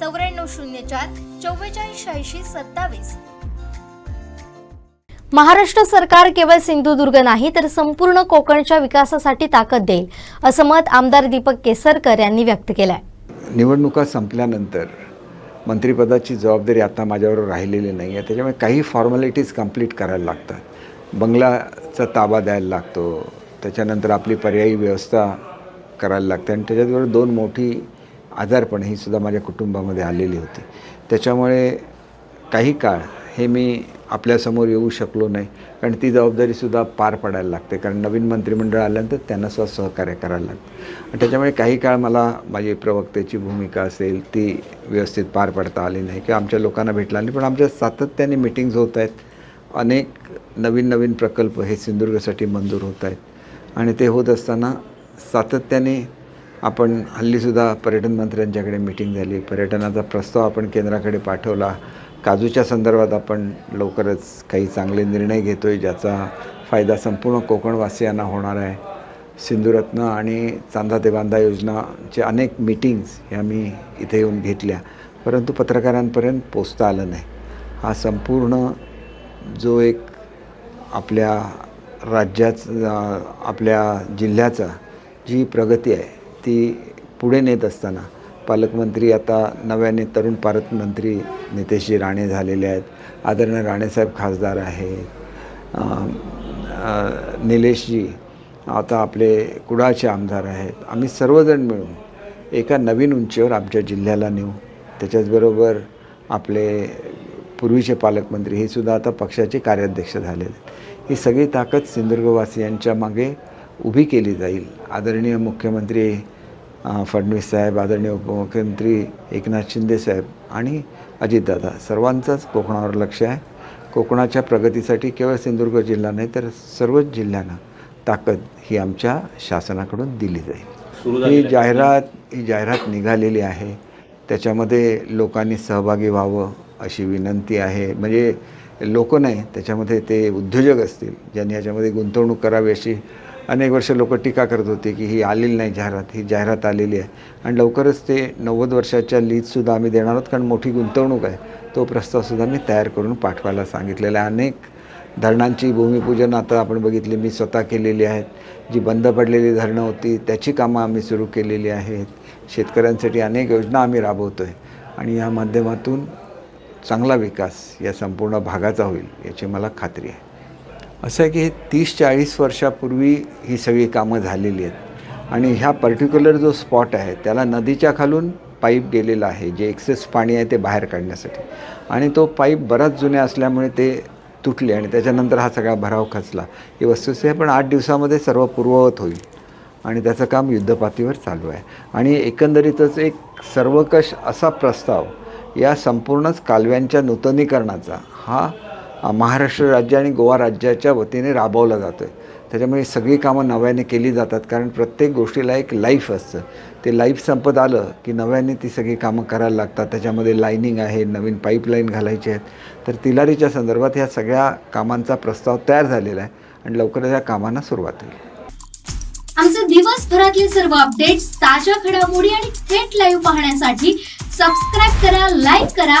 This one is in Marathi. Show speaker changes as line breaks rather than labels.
चौऱ्याण्णव शून्य चार चव्वेचाळीस शहाऐंशी सत्तावीस.
महाराष्ट्र सरकार केवळ सिंधुदुर्ग नाही तर संपूर्ण कोकणच्या विकासासाठी ताकद देईल असं मत आमदार दीपक केसरकर यांनी व्यक्त केलं आहे
निवडणुका संपल्यानंतर मंत्रिपदाची जबाबदारी आता माझ्यावर राहिलेली नाही आहे. त्याच्यामुळे काही फॉर्मॅलिटीज कंप्लीट करायला लागतात. बंगलाचा ताबा द्यायला लागतो. त्याच्यानंतर आपली पर्यायी व्यवस्था करायला लागते. आणि त्याच्याबरोबर दोन मोठी आजारपण ही सुद्धा माझ्या कुटुंबामध्ये आलेली होती. त्याच्यामुळे काही काळ हे मी आपल्यासमोर येऊ शकलो नाही. कारण ती जबाबदारीसुद्धा पार पडायला लागते. कारण नवीन मंत्रिमंडळ आल्यानंतर त्यांना सुद्धा सहकार्य करायला लागतं. आणि त्याच्यामुळे काही काळ मला माझी प्रवक्त्याची भूमिका असेल ती व्यवस्थित पार पडता आली नाही किंवा आमच्या लोकांना भेटला नाही. पण आमच्या सातत्याने मिटिंग्ज होत आहेत. अनेक नवीन नवीन प्रकल्प हे सिंधुदुर्गसाठी मंजूर होत आहेत. आणि ते होत असताना सातत्याने आपण हल्लीसुद्धा पर्यटन मंत्र्यांच्याकडे मिटिंग झाली. पर्यटनाचा प्रस्ताव आपण केंद्राकडे पाठवला. काजूच्या संदर्भात आपण लवकरच काही चांगले निर्णय घेतो आहे ज्याचा फायदा संपूर्ण कोकणवासियांना होणार आहे. सिंधुरत्न आणि चांदा ते बांधा योजनाचे अनेक मिटिंग्स ह्या मी इथे येऊन घेतल्या. परंतु पत्रकारांपर्यंत पोचता आलं नाही. हा संपूर्ण जो एक आपल्या राज्याचा आपल्या जिल्ह्याचा जी प्रगती आहे ती पुढे नेत असताना पालकमंत्री आता नव्याने तरुण पालकमंत्री नितेशजी राणे झालेले आहेत. आदरणीय राणेसाहेब खासदार आहेत. निलेशजी आता आपले कुडाळचे आमदार आहेत. आम्ही सर्वजण मिळून एका नवीन उंचीवर आमच्या जिल्ह्याला नेऊ. त्याच्याचबरोबर आपले पूर्वीचे पालकमंत्री हे सुद्धा आता पक्षाचे कार्याध्यक्ष झालेले आहेत ही सगळी ताकद सिंधुदुर्गवासियांच्या मागे उभी केली जाईल. आदरणीय मुख्यमंत्री फडणवीस साहेब आदरणीय उपमुख्यमंत्री एकनाथ शिंदे साहेब आणि अजितदादा सर्वांचंच कोकणावर लक्ष आहे. कोकणाच्या प्रगतीसाठी केवळ सिंधुदुर्ग जिल्हा नाही तर सर्वच जिल्ह्यांना ताकद ही आमच्या शासनाकडून दिली जाईल. ही जाहिरात ही जाहिरात निघालेली आहे. त्याच्यामध्ये लोकांनी सहभागी व्हावं अशी विनंती आहे. म्हणजे लोक नाही त्याच्यामध्ये ते उद्योजक असतील ज्यांनी याच्यामध्ये गुंतवणूक करावी अशी अनेक वर्ष लोक टीका करत होते की ही आलेली नाही जाहिरात ही जाहिरात आलेली आहे. आणि लवकरच ते नव्वद वर्षाच्या लीजसुद्धा आम्ही देणार आहोत कारण मोठी गुंतवणूक आहे. तो प्रस्तावसुद्धा मी तयार करून पाठवायला सांगितलेला आहे. अनेक धरणांची भूमिपूजन आता आपण बघितली मी स्वतः केलेली आहेत. जी बंद पडलेली धरणं होती त्याची कामं आम्ही सुरू केलेली आहेत. शेतकऱ्यांसाठी अनेक योजना आम्ही राबवतो आहे आणि या माध्यमातून चांगला विकास या संपूर्ण भागाचा होईल याची मला खात्री आहे. असं आहे की हे तीस चाळीस वर्षापूर्वी ही सगळी कामं झालेली आहेत. आणि ह्या पर्टिक्युलर जो स्पॉट आहे त्याला नदीच्या खालून पाईप गेलेला आहे जे एक्सेस पाणी आहे ते बाहेर काढण्यासाठी. आणि तो पाईप बराच जुन्या असल्यामुळे ते तुटले आणि त्याच्यानंतर हा सगळा भराव खचला. ही वस्तुस्थिती आहे पण आठ दिवसामध्ये सर्व पूर्ववत होईल. आणि त्याचं काम युद्धपातीवर चालू आहे. आणि एकंदरीतच एक सर्वकष असा प्रस्ताव या संपूर्णच कालव्यांच्या नूतनीकरणाचा हा महाराष्ट्र राज्य आणि गोवा राज्याच्या वतीने राबवला जातो आहे त्याच्यामुळे सगळी कामं नव्याने केली जातात कारण प्रत्येक गोष्टीला एक लाईफ असतं. ते लाईफ संपत आलं की नव्याने ती सगळी कामं करायला लागतात. त्याच्यामध्ये लाईनिंग आहे नवीन पाईपलाईन घालायची आहेत. तर तिलारीच्या संदर्भात ह्या सगळ्या कामांचा प्रस्ताव तयार झालेला आहे आणि लवकरच या कामांना सुरुवात होईल.
आमचे दिवसभरातील सर्व अपडेट्स ताज्या घडामोडी आणि थेट लाईव्ह पाहण्यासाठी सबस्क्राईब करा लाईक करा